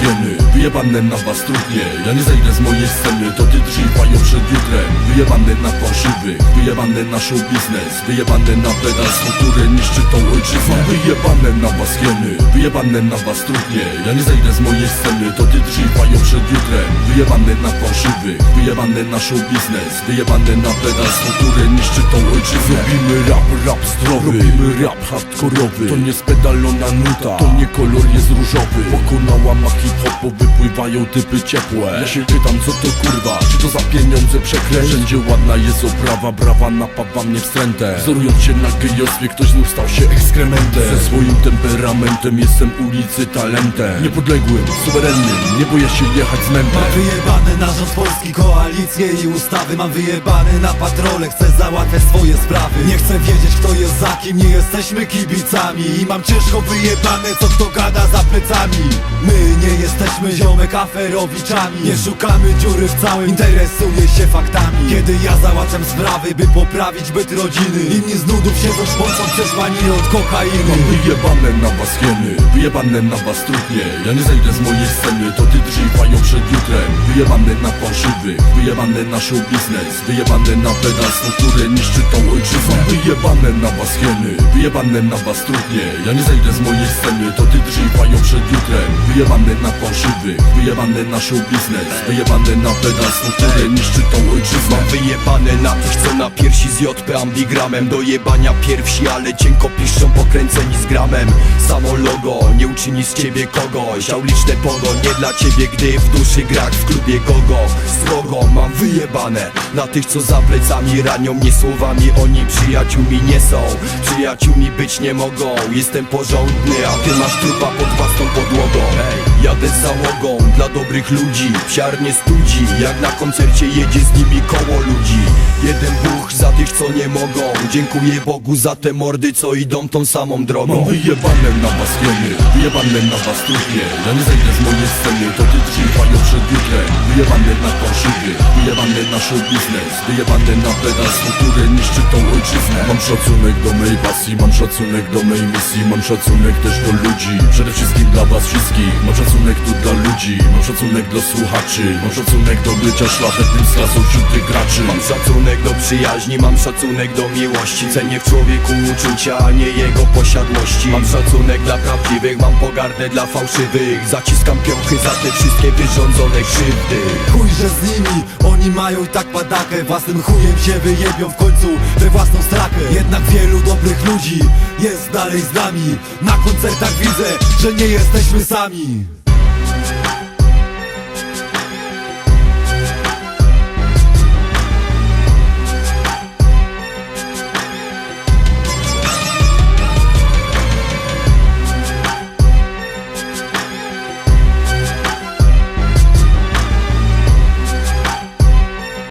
hieny Wyjebane na was trudnie. Ja nie zejdę z mojej sceny To ty trzymają przed jutrem. Wyjebane na fałszywych Wyjebane na show biznes. Wyjebane na pedalstwo, które niszczy tą ojczyznę. Wyjebane na was hieny Wyjebane na was trudnie. Ja nie zejdę z mojej sceny To ty trzymają przed jutrem Wyjebane na fałszywych Wyjebane na show biznes Wyjebane na pedalstwo, które niszczy tą ojczyznę. Robimy rap, rap zdrowy Robimy rap hardkorowy. To nie spedalona nuta To nie kolor jest różowy. Pokonała ma hip-hop, bo wypływają typy ciepłe. Ja się pytam co to kurwa Czy to za pieniądze przekręć? Wszędzie ładna jest oprawa Brawa napawa mnie wstrętem. Wzorując się na gejostwie Ktoś znów stał się ekskrementem. Ze swoim temperamentem Jestem ulicy talentem. Niepodległym, suwerennym Nie boję się jechać z mętem wyjebane na rząd polski, koalicje i ustawy. Mam wyjebane na patrole, chcę załatwiać swoje sprawy. Nie chcę wiedzieć kto jest za kim, nie jesteśmy kibicami I mam ciężko wyjebane co kto gada za plecami nie jesteśmy ziomek aferowiczami. Nie szukamy dziury w całym, interesuję się faktami. Kiedy ja załatwiam sprawy, by poprawić byt rodziny Inni z nudów siedzą szpącą przeszłani od kokainy. Mam wyjebane na was hieny Wyjebane na was trudnie. Ja nie zejdę z mojej sceny To ty trzymają przed jutrem. Wyjebane na fałszywych Wyjebane na show biznes. Wyjebane na pedalstwo, które niszczy tą ojczyznę. Wyjebane na was hieny Wyjebane na was trudnie. Ja nie zejdę z mojej sceny To ty trzymają przed jutrem. Na fałszywych Wyjebane na show biznes. Wyjebane na pedalstwo, które niszczy tą ojczyznę. Mam wyjebane na tych, co na piersi z JP ambigramem. Do jebania ale cienko piszczą pokręceni z gramem. Samo logo nie uczyni z ciebie kogoś. Auliczne pogo nie dla ciebie, gdy w duszy grak w klubie gogo wyjebane. Na tych, co za plecami ranią mnie słowami Oni przyjaciółmi nie są, przyjaciółmi być nie mogą. Jestem porządny, a ty masz trupa pod własną podłogą. Jadę z załogą dla dobrych ludzi. Psiarnie studzi, jak na koncercie jedzie z nimi koło ludzi. Jeden Bóg za tych, co nie mogą. Dziękuję Bogu za te mordy, co idą tą samą Mam drogą wyjebane na was hieny Wyjebane na was trudnie Ja nie zejdę z mojej sceny To ty trzymają przed jutrem Wyjebane na fałszywych Wyjebane na show biznes. Wyjebane na pedalstwo, które niszczy tą ojczyznę. Mam szacunek do mej pasji Mam szacunek do mej misji. Mam szacunek też do ludzi Przede wszystkim dla was wszystkich. Mam szacunek tu dla ludzi Mam szacunek do słuchaczy. Mam szacunek do bycia szlachetnym z klasą wśród tych graczy. Mam szacunek do przyjaźni, mam szacunek do miłości. Cenię w człowieku uczucia, a nie jego posiadłości. Mam szacunek dla prawdziwych, mam pogardę dla fałszywych. Zaciskam piąchy za te wszystkie wyrządzone krzywdy Chuj, że z nimi, oni mają i tak padakę Własnym chujem się wyjebią w końcu we własną strakę. Jednak wielu dobrych ludzi jest dalej z nami. Na koncertach widzę, że nie jesteśmy sami